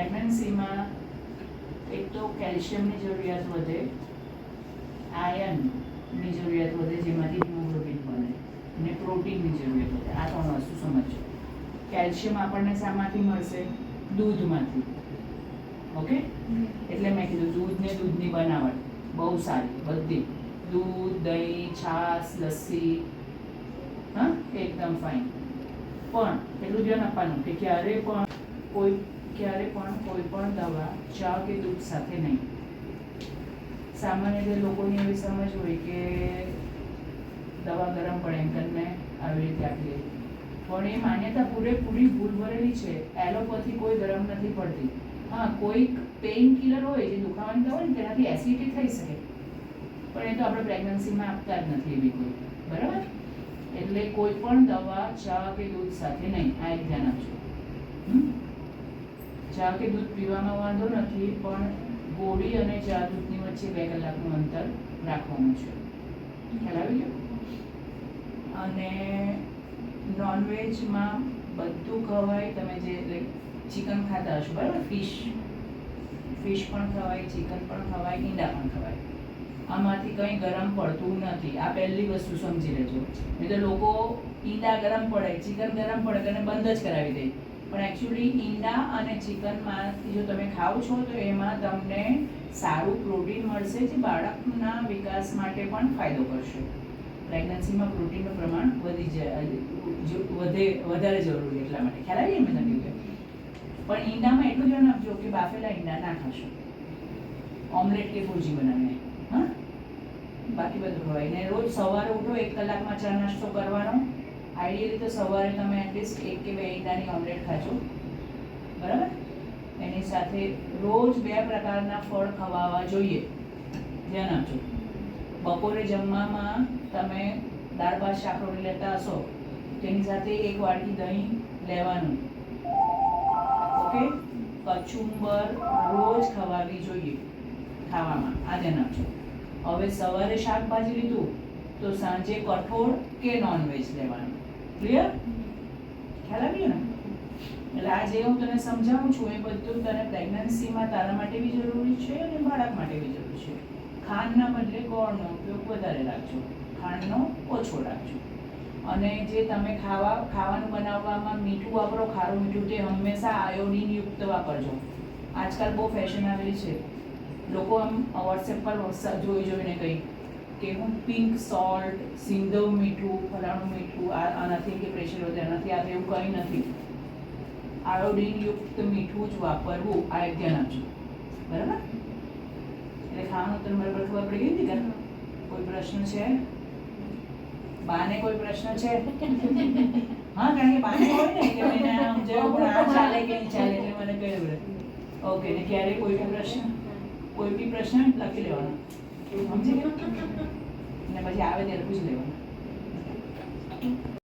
પ્રેગ્નન્સીમાં એક તો કેલ્શિયમની જરૂરિયાત વધે આયનની જરૂરિયાત વધે, જેમાંથી હિમોગ્લોબિન બને, અને પ્રોટીનની જરૂરિયાત વધે. આ ત્રણ વસ્તુ સમજો કેલ્શિયમ આપણને શામાંથી મળશે? દૂધમાંથી. ઓકે એટલે મેં કીધું દૂધ ને દૂધની બનાવટ. બહુ સારી, બધી. દૂધ, દહીં, છાશ, લસ્સી. હા, એકદમ ફાઇન પણ, એટલું ધ્યાન આપવાનું કે ક્યારે પણ કોઈ ક્યારે પણ કોઈ પણ દવા, ચા કે દૂધ સાથે નહીં. સામાન્ય રીતે લોકોની એવી સમજ હોય કે દવા ગરમ પડે એમ આવી રીતે આપીએ પણ એ માન્યતા પૂરેપૂરી ભૂલ ભરેલી છે. એલોપેથી કોઈ ગરમ નથી પડતી. હા, કોઈક પેઇન કિલર હોય જે દુખાવાની દવા ને, તેનાથી એસિડિટી થઈ શકે. પણ એ તો આપણે પ્રેગ્નન્સીમાં આપતા જ નથી એવી કોઈ. બરાબર? એટલે કોઈ પણ દવા, ચા કે દૂધ સાથે નહીં. આ એક ધ્યાન આપજો. હમ? ચા કે દૂધ પીવામાં વાંધો નથી, પણ ગોળી અને ચા દૂધની વચ્ચે બે કલાકનું અંતર રાખવાનું છે. ખ્યાલ આવી ગયો? અને નોનવેજમાં બધું ખવાય, તમે જે ચિકન ખાતા હશો, બરાબર? ફિશ ફિશ પણ ખવાય ચિકન પણ ખવાય, ઈંડા પણ ખવાય. આમાંથી કંઈ ગરમ પડતું નથી. આ પહેલી વસ્તુ સમજી લેજો. નહીં તો લોકો ઈંડા ગરમ પડે ચિકન ગરમ પડે અને બંધ જ કરાવી દે. પણ એકચ્યુઅલી ઈંડા અને ચિકનમાંથી જો તમે ખાઓ છો, તો એમાં તમને સારું પ્રોટીન મળશે જે બાળકના વિકાસ માટે પણ ફાયદો કરશે. પ્રેગ્નન્સીમાં પ્રોટીનનું પ્રમાણ વધી જાય વધે, વધારે જરૂરી એટલા માટે. ખ્યાલ આવી મેં તમને? પણ ઈંડામાં એટલું ધ્યાન આપજો કે બાફેલા ઈંડા ના ખાશો. ઓમલેટ કે ભુરજી બનાવીને. હા? બાકી બધું હોય ને રોજ સવારે ઉઠો, એક કલાકમાં ચા નાસ્તો કરવાનો. આઈડિયલી તો સવારે તમે એટલીસ્ટ એક કે બે ઈંડાની ઓમલેટ ખાજો. બરાબર? એની સાથે રોજ બે પ્રકારના ફળ ખવાવા જોઈએ. ધ્યાન આપજો. બપોરે જમવામાં તમે દાળ ભાત શાક રોટલી લેતા હશો, તેની સાથે એક વાટકી દહીં લેવાનું. ઓકે? કચુંબર રોજ ખવાવી જોઈએ ખાવામાં. આ ધ્યાન આપજો. હવે સવારે શાકભાજી લીધું, તો સાંજે કઠોળ કે નોનવેજ લેવાનું? ક્લિયર ખ્યાલ આવ્યો ને? એટલે આ જે હું તને સમજાવું છું, એ બધું તને પ્રેગ્નન્સીમાં તારા માટે બી જરૂરી છે અને બાળક માટે બી જરૂરી છે. ખાંડના બદલે ગોળનો ઉપયોગ વધારે રાખજો. ખાંડનો ઓછો રાખજો. અને જે તમે ખાવા, ખાવાનું બનાવવામાં મીઠું વાપરો, ખારું મીઠું, તે હંમેશા આયોડિન યુક્ત વાપરજો. આજકાલ બહુ ફેશન આવેલી છે. લોકો આમ વોટ્સએપ પર જોઈ જોઈને કંઈ કે હું પિંક સોલ્ટ સિંધવ મીઠું ફલાણું મીઠું આ આનાથી કે પ્રેશર વધે આનાથી આ એવું કંઈ નથી. આયોડિનયુક્ત મીઠું જ વાપરવું આ એક ધ્યાન આપજો. બરાબર? એટલે ખાવાનું તમને બરાબર ખબર પડી ગઈ ને કોઈ પ્રશ્ન છે? બાને કોઈ પ્રશ્ન છે? હા કારણ કે બાને હોય ને કે મને આમ જેવું પણ આ ચાલે કે નહીં ચાલે એટલે મને કહ્યું. ઓકે ને ક્યારે કોઈ બી પ્રશ્ન કોઈ બી પ્રશ્ન લખી લેવાનો. ને પછી આવે ત્યારે પૂછી લેવાનું.